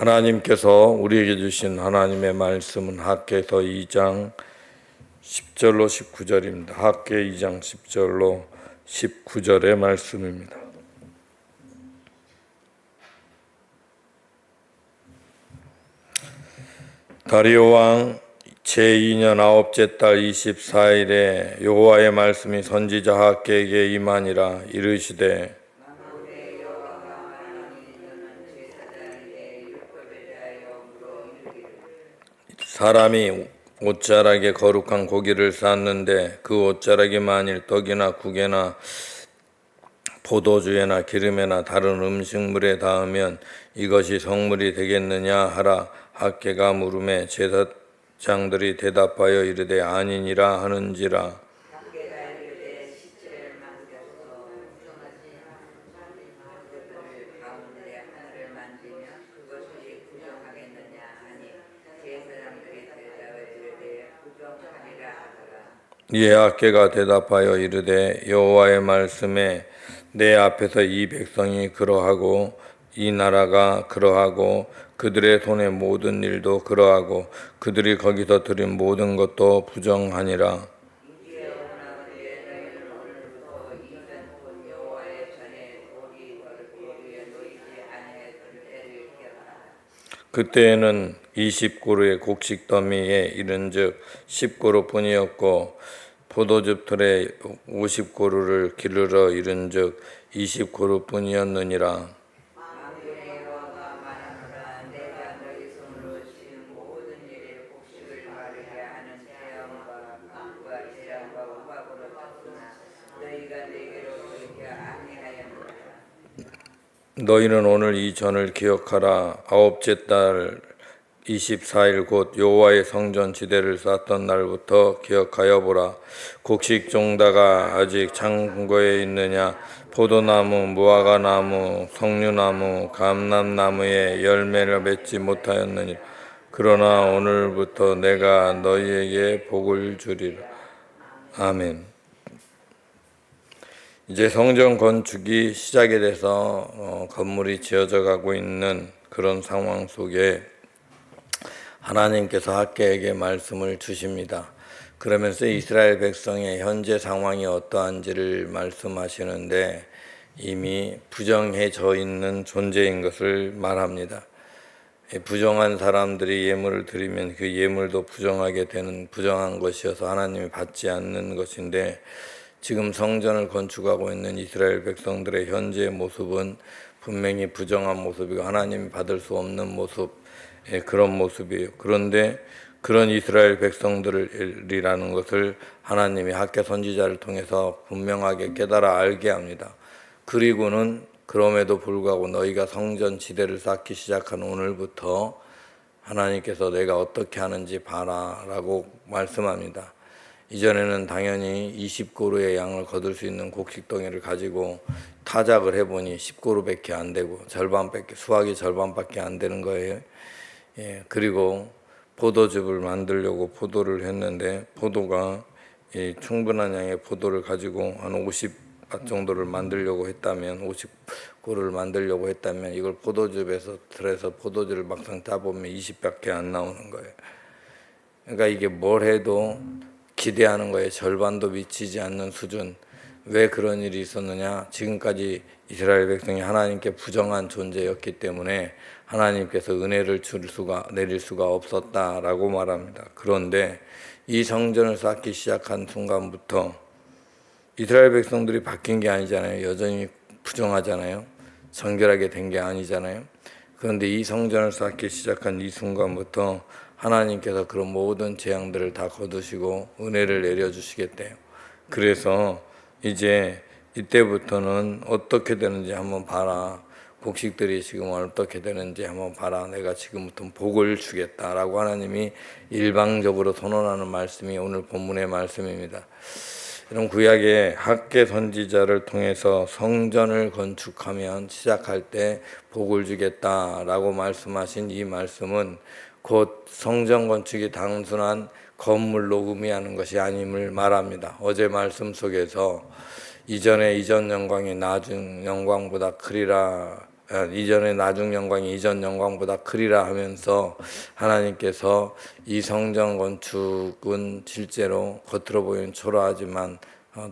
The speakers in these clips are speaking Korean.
하나님께서 우리에게 주신 하나님의 말씀은 학계서 2장 10절로 19절입니다. 학계 2장 10절로 19절의 말씀입니다. 다리오 왕 제2년 아홉째 달 24일에 여호와의 말씀이 선지자 학계에게 임하니라 이르시되 사람이 옷자락에 거룩한 고기를 쌓는데 그 옷자락이 만일 떡이나 국에나 포도주에나 기름에나 다른 음식물에 닿으면 이것이 성물이 되겠느냐 하라 학계가 물음에 제사장들이 대답하여 이르되 아니니라 하는지라 학계가 대답하여 이르되 여호와의 말씀에 내 앞에서 이 백성이 그러하고 이 나라가 그러하고 그들의 손의 모든 일도 그러하고 그들이 거기서 들인 모든 것도 부정하니라 그때에는 20고루의 곡식 더미에 이른즉 10고루뿐이었고 포도즙 틀에 50고루를 기르러 이른즉 20고루뿐이었느니라 너희는 오늘 이 전을 기억하라. 아홉째 달 24일 곧 여호와의 성전 지대를 쌓던 날부터 기억하여 보라. 곡식 종다가 아직 창고에 있느냐? 포도나무 무화과나무 석류나무 감람나무에 열매를 맺지 못하였느니 그러나 오늘부터 내가 너희에게 복을 주리라. 아멘 이제 성전 건축이 시작이 돼서 어, 건물이 지어져 가고 있는 그런 상황 속에 하나님께서 학계에게 말씀을 주십니다. 그러면서 이스라엘 백성의 현재 상황이 어떠한지를 말씀하시는데 이미 부정해져 있는 존재인 것을 말합니다. 부정한 사람들이 예물을 드리면 그 예물도 부정하게 되는 부정한 것이어서 하나님이 받지 않는 것인데 지금 성전을 건축하고 있는 이스라엘 백성들의 현재의 모습은 분명히 부정한 모습이고 하나님이 받을 수 없는 모습 그런 모습이에요. 그런데 그런 이스라엘 백성들이라는 것을 하나님이 학계 선지자를 통해서 분명하게 깨달아 알게 합니다. 그리고는 그럼에도 불구하고 너희가 성전 지대를 쌓기 시작한 오늘부터 하나님께서 내가 어떻게 하는지 봐라 라고 말씀합니다. 이전에는 당연히 20고루의 양을 거둘 수 있는 곡식덩이를 가지고 타작을 해보니 10고루밖에 안 되고 절반밖에 수확이 절반밖에 안 되는 거예요. 예, 그리고 포도즙을 만들려고 포도를 했는데 포도가 이 충분한 양의 포도를 가지고 한 50밭 정도를 만들려고 했다면 50고루를 만들려고 했다면 이걸 포도즙에서 들여서 포도즙을 막상 따보면 20밖에 안 나오는 거예요. 그러니까 이게 뭘 해도 기대하는 거에 절반도 미치지 않는 수준. 왜 그런 일이 있었느냐? 지금까지 이스라엘 백성이 하나님께 부정한 존재였기 때문에 하나님께서 은혜를 줄 수가 내릴 수가 없었다라고 말합니다. 그런데 이 성전을 쌓기 시작한 순간부터 이스라엘 백성들이 바뀐 게 아니잖아요. 여전히 부정하잖아요. 정결하게 된 게 아니잖아요. 그런데 이 성전을 쌓기 시작한 이 순간부터 하나님께서 그런 모든 재앙들을 다 거두시고 은혜를 내려주시겠대요. 그래서 이제 이때부터는 어떻게 되는지 한번 봐라. 곡식들이 지금 어떻게 되는지 한번 봐라. 내가 지금부터 복을 주겠다라고 하나님이 일방적으로 선언하는 말씀이 오늘 본문의 말씀입니다. 이런 구약의 학계 선지자를 통해서 성전을 건축하면 시작할 때 복을 주겠다라고 말씀하신 이 말씀은 곧 성전 건축이 단순한 건물로 의미하는 것이 아님을 말합니다. 어제 말씀 속에서 이전에 이전 영광이 나중 영광보다 크리라 아, 이전의 나중 영광이 이전 영광보다 크리라 하면서 하나님께서 이 성전 건축은 실제로 겉으로 보이는 초라하지만 어,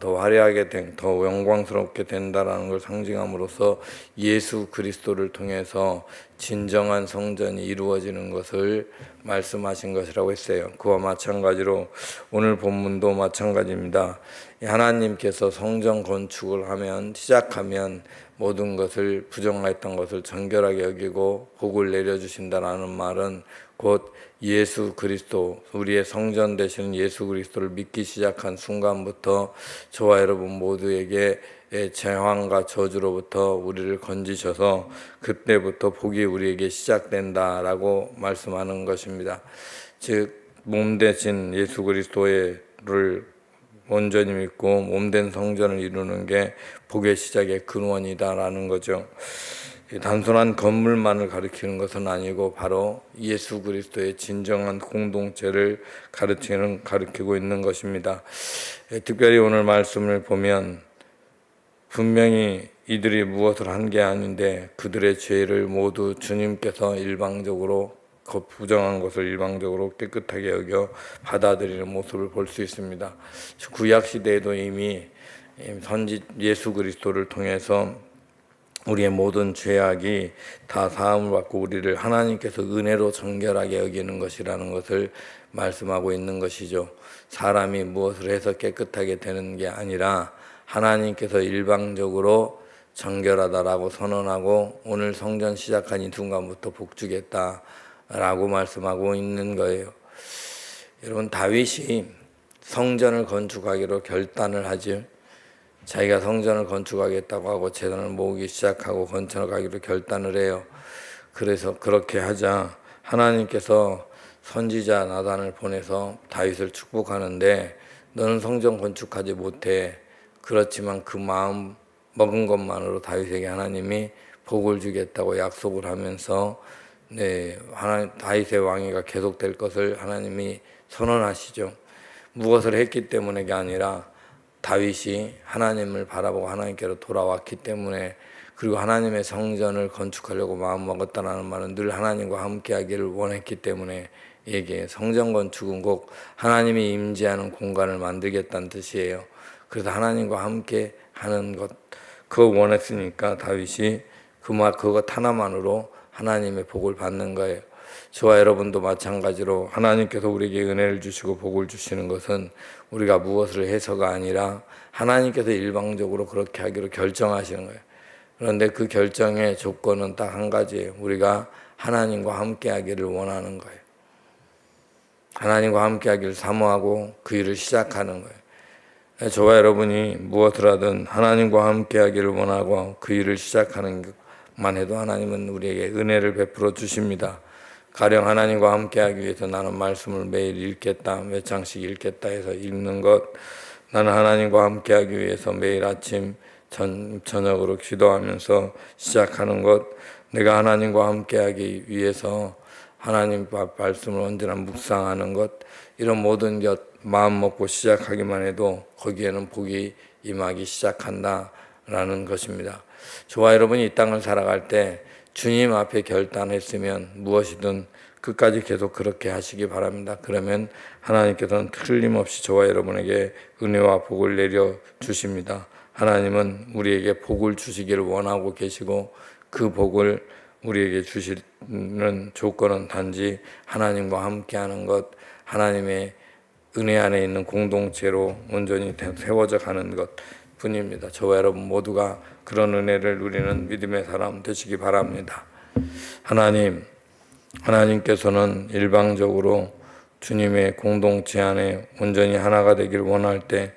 더 화려하게 된, 더 영광스럽게 된다라는 걸 상징함으로써 예수 그리스도를 통해서 진정한 성전이 이루어지는 것을 말씀하신 것이라고 했어요. 그와 마찬가지로 오늘 본문도 마찬가지입니다. 하나님께서 성전 건축을 하면 시작하면 모든 것을 부정했던 것을 정결하게 여기고 복을 내려주신다라는 말은 곧 예수 그리스도 우리의 성전 되시는 예수 그리스도를 믿기 시작한 순간부터 저와 여러분 모두에게 재앙과 저주로부터 우리를 건지셔서 그때부터 복이 우리에게 시작된다라고 말씀하는 것입니다. 즉 몸 대신 예수 그리스도를 온전히 믿고 몸된 성전을 이루는 게 복의 시작의 근원이다라는 거죠. 단순한 건물만을 가리키는 것은 아니고 바로 예수 그리스도의 진정한 공동체를 가르치는 가르치고 있는 것입니다. 특별히 오늘 말씀을 보면 분명히 이들이 무엇을 한 게 아닌데 그들의 죄를 모두 주님께서 일방적으로 그 부정한 것을 일방적으로 깨끗하게 여겨 받아들이는 모습을 볼 수 있습니다. 구약 시대에도 이미 선지 예수 그리스도를 통해서 우리의 모든 죄악이 다 사함을 받고 우리를 하나님께서 은혜로 정결하게 여기는 것이라는 것을 말씀하고 있는 것이죠. 사람이 무엇을 해서 깨끗하게 되는 게 아니라 하나님께서 일방적으로 정결하다라고 선언하고 오늘 성전 시작한 이 순간부터 복 주겠다라고 말씀하고 있는 거예요. 여러분 다윗이 성전을 건축하기로 결단을 하지 자기가 성전을 건축하겠다고 하고 재단을 모으기 시작하고 건축하기로 결단을 해요. 그래서 그렇게 하자 하나님께서 선지자 나단을 보내서 다윗을 축복하는데 너는 성전 건축하지 못해. 그렇지만 그 마음 먹은 것만으로 다윗에게 하나님이 복을 주겠다고 약속을 하면서 네, 하나님 다윗의 왕위가 계속될 것을 하나님이 선언하시죠. 무엇을 했기 때문에가 아니라 다윗이 하나님을 바라보고 하나님께로 돌아왔기 때문에 그리고 하나님의 성전을 건축하려고 마음 먹었다라는 말은 늘 하나님과 함께하기를 원했기 때문에 이게 성전 건축은 꼭 하나님이 임재하는 공간을 만들겠다는 뜻이에요. 그래서 하나님과 함께 하는 것 그거 원했으니까 다윗이 그말 그것 하나만으로 하나님의 복을 받는 거예요. 저와 여러분도 마찬가지로 하나님께서 우리에게 은혜를 주시고 복을 주시는 것은 우리가 무엇을 해서가 아니라 하나님께서 일방적으로 그렇게 하기로 결정하시는 거예요. 그런데 그 결정의 조건은 딱 한 가지예요. 우리가 하나님과 함께 하기를 원하는 거예요. 하나님과 함께 하기를 사모하고 그 일을 시작하는 거예요. 저와 여러분이 무엇을 하든 하나님과 함께 하기를 원하고 그 일을 시작하는 것만 해도 하나님은 우리에게 은혜를 베풀어 주십니다. 가령 하나님과 함께하기 위해서 나는 말씀을 매일 읽겠다, 몇 장씩 읽겠다 해서 읽는 것, 나는 하나님과 함께하기 위해서 매일 아침 전, 저녁으로 기도하면서 시작하는 것, 내가 하나님과 함께하기 위해서 하나님 말씀을 언제나 묵상하는 것, 이런 모든 것 마음 먹고 시작하기만 해도 거기에는 복이 임하기 시작한다라는 것입니다. 저와 여러분이 이 땅을 살아갈 때 주님 앞에 결단했으면 무엇이든 끝까지 계속 그렇게 하시기 바랍니다. 그러면 하나님께서는 틀림없이 저와 여러분에게 은혜와 복을 내려 주십니다. 하나님은 우리에게 복을 주시기를 원하고 계시고 그 복을 우리에게 주시는 조건은 단지 하나님과 함께하는 것, 하나님의 은혜 안에 있는 공동체로 온전히 세워져 가는 것 뿐입니다. 저와 여러분 모두가 그런 은혜를 누리는 믿음의 사람 되시기 바랍니다. 하나님, 하나님께서는 일방적으로 주님의 공동체 안에 온전히 하나가 되길 원할 때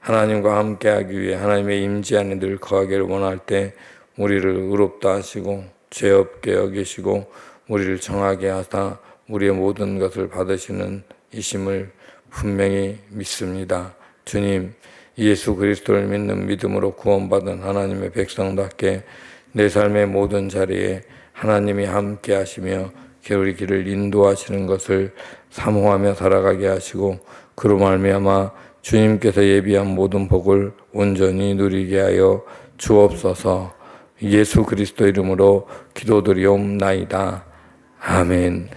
하나님과 함께하기 위해 하나님의 임재 안에 늘 거하기를 원할 때 우리를 의롭다 하시고 죄 없게 여기시고 우리를 정하게 하사 우리의 모든 것을 받으시는 이심을 분명히 믿습니다. 주님, 예수 그리스도를 믿는 믿음으로 구원받은 하나님의 백성답게 내 삶의 모든 자리에 하나님이 함께 하시며 우리 길을 인도하시는 것을 사모하며 살아가게 하시고 그로 말미암아 주님께서 예비한 모든 복을 온전히 누리게 하여 주옵소서 예수 그리스도 이름으로 기도드리옵나이다. 아멘.